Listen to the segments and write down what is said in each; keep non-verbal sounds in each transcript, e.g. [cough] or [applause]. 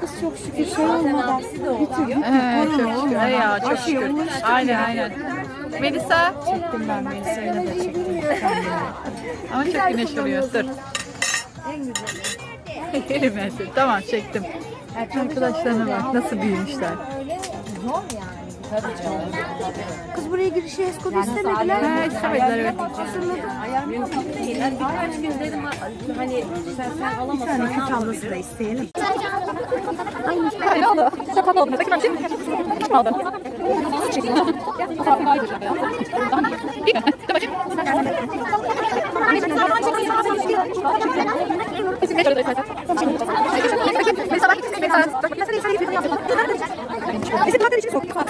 Kız çok şükür şey olmadan bitirdik. Evet, çok şükür. Ay ya, çok şükür. Aynen aynen. Melisa. Çektim ben Melisa'yla da çektim. Ama çok güneş vuruyor. Dur. [laughs] Elimesi. Tamam çektim. Arkadaşlarına bak nasıl büyümüşler. Kız buraya girişe eskodu istemediler. Ha, istemediler evet. Birkaç gün dedim hani sen sen alamazsın. Bir tane ablası da isteyelim. Ay ne oldu? Şaka oldu. Bakayım ben şimdi. Ne oldu? Bir bakayım. Bizim ne şöyle zaten. Melisa bak. Melisa. Dur, Melisa değil, sen iyi bir Bizim zaten içine sok. Topla. Kim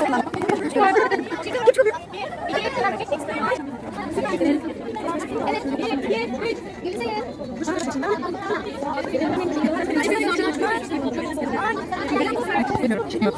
Bilmiyorum, çıkmıyor.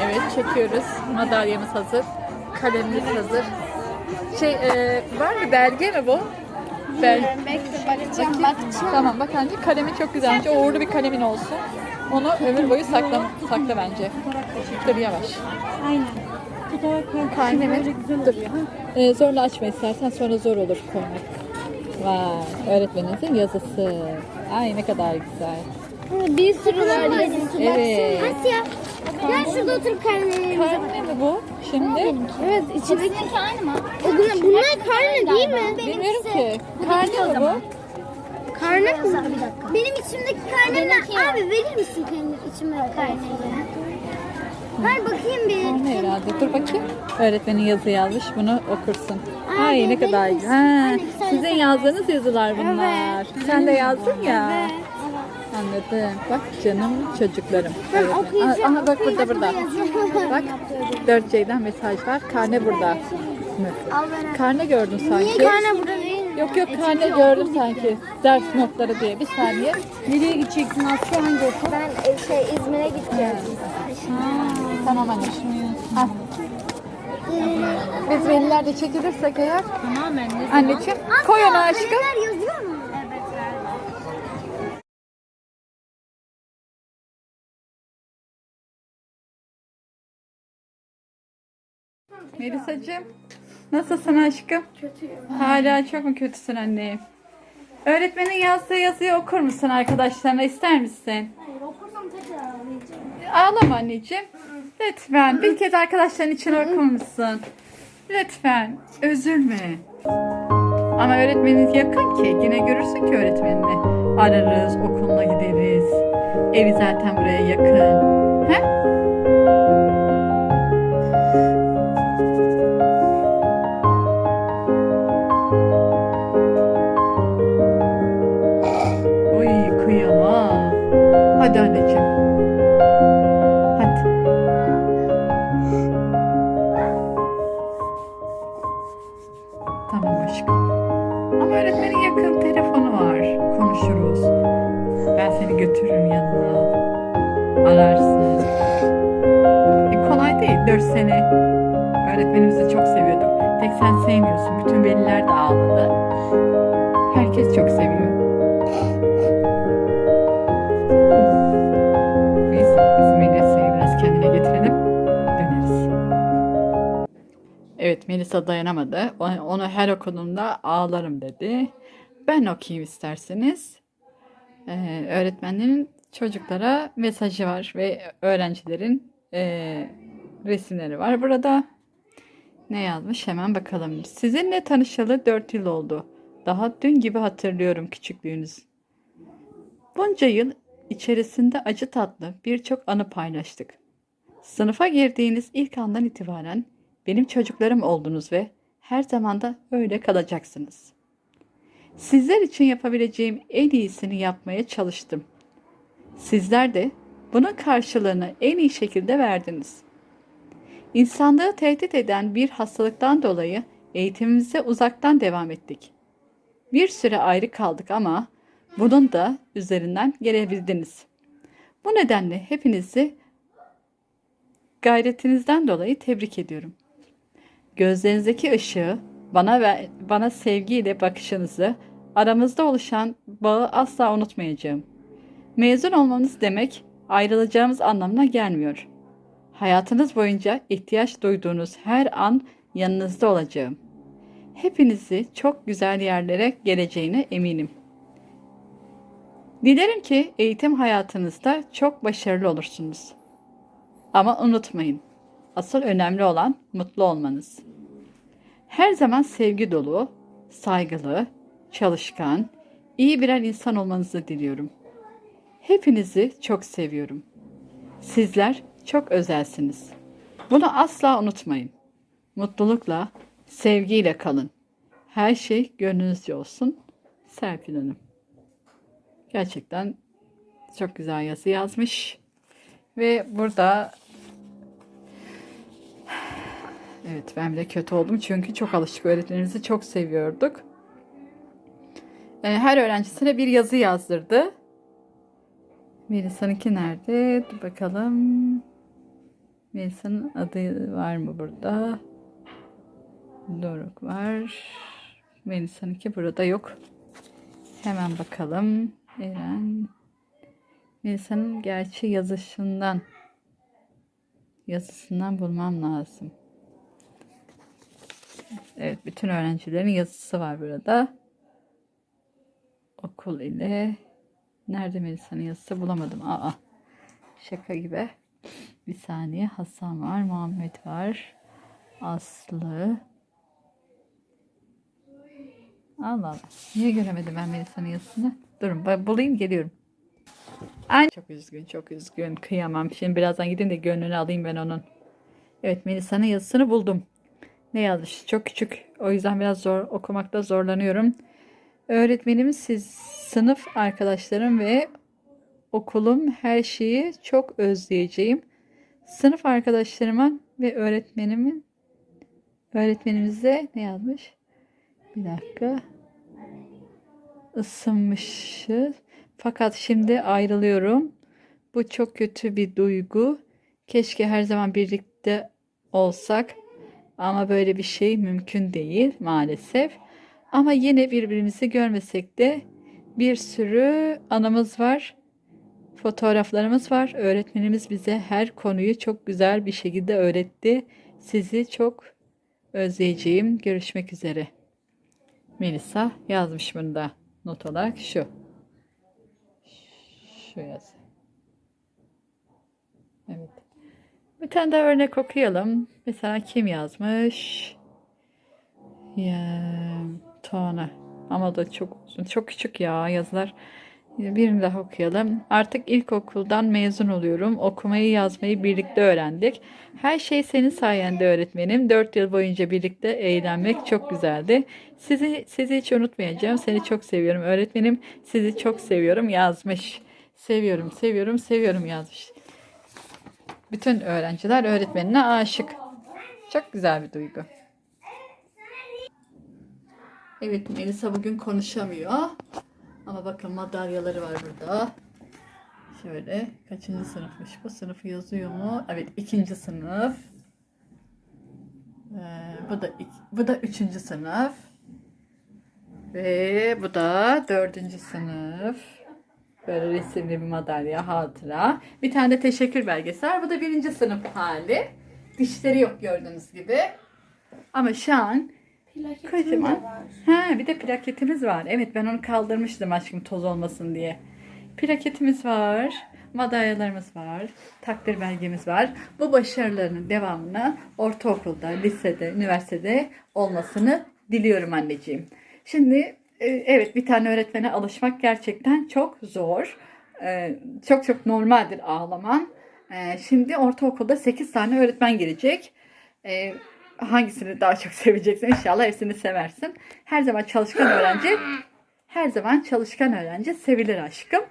Evet çekiyoruz. Madalyamız hazır. Kalemimiz hazır. Şey e, var mı belge mi bu? Bel. Bekle bakacağım bakacağım. Tamam bak bence kalemi çok güzel. Bence uğurlu bir kalemin olsun. Onu ömür boyu sakla, sakla bence. Dur yavaş. Aynen. Karnemi dur. Ee, zorla açma istersen sonra zor olur koymak. Vay öğretmeninizin yazısı. Ay ne kadar güzel. Bir sürü var. Evet. Asya. Gel şurada oturup karnelerimize bak. Karne mi bu şimdi? Evet içindeki aynı mı? Bunlar karne değil mi? Bilmiyorum ki. Karne mi bu? Karne mi? Bir dakika. Benim içimdeki karne ne? Abi verir misin kendi içimdeki karneyi? Ver bakayım bir. Karne herhalde. Dur bakayım. Öğretmenin yazı yazmış. Bunu okursun. Ay ne kadar güzel. Sizin yazdığınız yazılar bunlar. Evet. Sen de yazdın ya. Anladım. Bak canım çocuklarım. Ben Evet. okuyacağım. Aha bak burada burada. [laughs] Bak 4C'den mesaj var. Karne burada. Mı? Karne gördüm sanki. Niye karne burada değil mi? Yok yok karne gördüm sanki. Ders notları diye. Bir saniye. Nereye gideceksin Asya hangi okul? Ben e, şey İzmir'e gideceğim. Tamam anne. Al. Biz veliler de çekilirsek eğer. Tamamen ne Anneciğim koy onu aşkım. Neler yazıyor mu? Melisacığım. Nasılsın aşkım? Kötüyüm. Hala çok mu kötüsün anne? Öğretmenin yazdığı yazıyı okur musun arkadaşlarına ister misin? Hayır okursam tekrar ağlayacağım. Ağlama anneciğim. Lütfen bir kez arkadaşların için okur musun? Lütfen üzülme. Ama öğretmeniniz yakın ki yine görürsün ki öğretmenini. Ararız, okuluna gideriz. Evi zaten buraya yakın. He? Öğretmenin yakın telefonu var. Konuşuruz. Ben seni götürürüm yanına. Ararsın. E, kolay değil 4 sene. Öğretmenimizi çok seviyorduk. Tek sen sevmiyorsun. Bütün veliler de ağladı. Herkes çok seviyor. Melisa dayanamadı. Onu her okulumda ağlarım dedi. ben okuyayım isterseniz. Ee, öğretmenlerin çocuklara mesajı var ve öğrencilerin ee, resimleri var burada. Ne yazmış hemen bakalım. Sizinle tanışalı 4 yıl oldu. Daha dün gibi hatırlıyorum küçüklüğünüz. Bunca yıl içerisinde acı tatlı birçok anı paylaştık. Sınıfa girdiğiniz ilk andan itibaren benim çocuklarım oldunuz ve her zaman da öyle kalacaksınız. Sizler için yapabileceğim en iyisini yapmaya çalıştım. Sizler de bunun karşılığını en iyi şekilde verdiniz. İnsanlığı tehdit eden bir hastalıktan dolayı eğitimimize uzaktan devam ettik. Bir süre ayrı kaldık ama bunun da üzerinden gelebildiniz. Bu nedenle hepinizi gayretinizden dolayı tebrik ediyorum. Gözlerinizdeki ışığı, bana ve bana sevgiyle bakışınızı, aramızda oluşan bağı asla unutmayacağım. Mezun olmanız demek ayrılacağımız anlamına gelmiyor. Hayatınız boyunca ihtiyaç duyduğunuz her an yanınızda olacağım. Hepinizi çok güzel yerlere geleceğine eminim. Dilerim ki eğitim hayatınızda çok başarılı olursunuz. Ama unutmayın, asıl önemli olan mutlu olmanız. Her zaman sevgi dolu, saygılı, çalışkan, iyi birer insan olmanızı diliyorum. Hepinizi çok seviyorum. Sizler çok özelsiniz. Bunu asla unutmayın. Mutlulukla, sevgiyle kalın. Her şey gönlünüzce olsun. Serpil Hanım. Gerçekten çok güzel yazı yazmış. Ve burada Evet ben de kötü oldum çünkü çok alışık öğretmenimizi çok seviyorduk. Ee, Her öğrencisine bir yazı yazdırdı. Melisa'nınki nerede? Dur bakalım. Melisa'nın adı var mı burada? Doruk var. Melisa'nınki burada yok. Hemen bakalım. Eren. Melisa'nın gerçi yazışından yazısından bulmam lazım. Evet, bütün öğrencilerin yazısı var burada. Okul ile nerede Melisa'nın yazısı bulamadım. Aa, şaka gibi. Bir saniye. Hasan var, Muhammed var. Aslı. Allah Allah. Niye göremedim ben Melisa'nın yazısını? Durun bulayım geliyorum. Ay, çok üzgün çok üzgün. Kıyamam. Şimdi birazdan gideyim de gönlünü alayım ben onun. Evet Melisa'nın yazısını buldum. Ne yazmış? Çok küçük. O yüzden biraz zor okumakta zorlanıyorum. Öğretmenim siz sınıf arkadaşlarım ve okulum her şeyi çok özleyeceğim. Sınıf arkadaşlarıma ve öğretmenimin öğretmenimize ne yazmış? Bir dakika. Isınmışız. Fakat şimdi ayrılıyorum. Bu çok kötü bir duygu. Keşke her zaman birlikte olsak. Ama böyle bir şey mümkün değil maalesef. Ama yine birbirimizi görmesek de bir sürü anımız var. Fotoğraflarımız var. Öğretmenimiz bize her konuyu çok güzel bir şekilde öğretti. Sizi çok özleyeceğim. Görüşmek üzere. Melisa yazmış bunu da not olarak şu. Şu yaz. Evet. Bir tane daha örnek okuyalım. Mesela kim yazmış? Ya, Tuana. Ama da çok uzun. Çok küçük ya yazılar. Birini daha okuyalım. Artık ilkokuldan mezun oluyorum. Okumayı yazmayı birlikte öğrendik. Her şey senin sayende öğretmenim. Dört yıl boyunca birlikte eğlenmek çok güzeldi. Sizi, sizi hiç unutmayacağım. Seni çok seviyorum öğretmenim. Sizi çok seviyorum yazmış. Seviyorum, seviyorum, seviyorum yazmış. Bütün öğrenciler öğretmenine aşık. Çok güzel bir duygu. Evet Melisa bugün konuşamıyor. Ama bakın madalyaları var burada. Şöyle kaçıncı sınıfmış bu? Sınıfı yazıyor mu? Evet ikinci sınıf. Ee, bu da bu da üçüncü sınıf. Ve bu da dördüncü sınıf. Böyle resimli bir madalya, hatıra. Bir tane de teşekkür belgesi var. Bu da birinci sınıf hali. Dişleri yok gördüğünüz gibi. Ama şu an Kocaman. Ha bir de plaketimiz var. Evet ben onu kaldırmıştım aşkım toz olmasın diye. Plaketimiz var. Madalyalarımız var. Takdir belgemiz var. Bu başarılarının devamını ortaokulda, lisede, üniversitede olmasını diliyorum anneciğim. Şimdi evet bir tane öğretmene alışmak gerçekten çok zor. E, Çok çok normaldir ağlaman. E, Şimdi ortaokulda 8 tane öğretmen gelecek. E, hangisini daha çok [laughs] seveceksin? İnşallah hepsini seversin. Her zaman çalışkan öğrenci her zaman çalışkan öğrenci sevilir aşkım.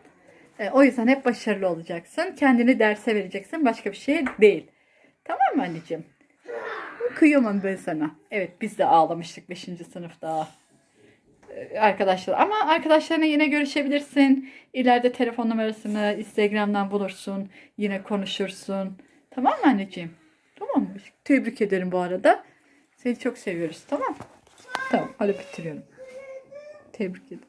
E, o yüzden hep başarılı olacaksın. Kendini derse vereceksin. Başka bir şey değil. Tamam mı anneciğim? Kıyamam ben sana. Evet biz de ağlamıştık 5. sınıfta. Ee, Arkadaşlar ama arkadaşlarına yine görüşebilirsin. İleride telefon numarasını Instagram'dan bulursun. Yine konuşursun. Tamam mı anneciğim? Tamam mı? Tebrik ederim bu arada. Seni çok seviyoruz. Tamam. Tamam. Hadi bitiriyorum. Tebrik ederim.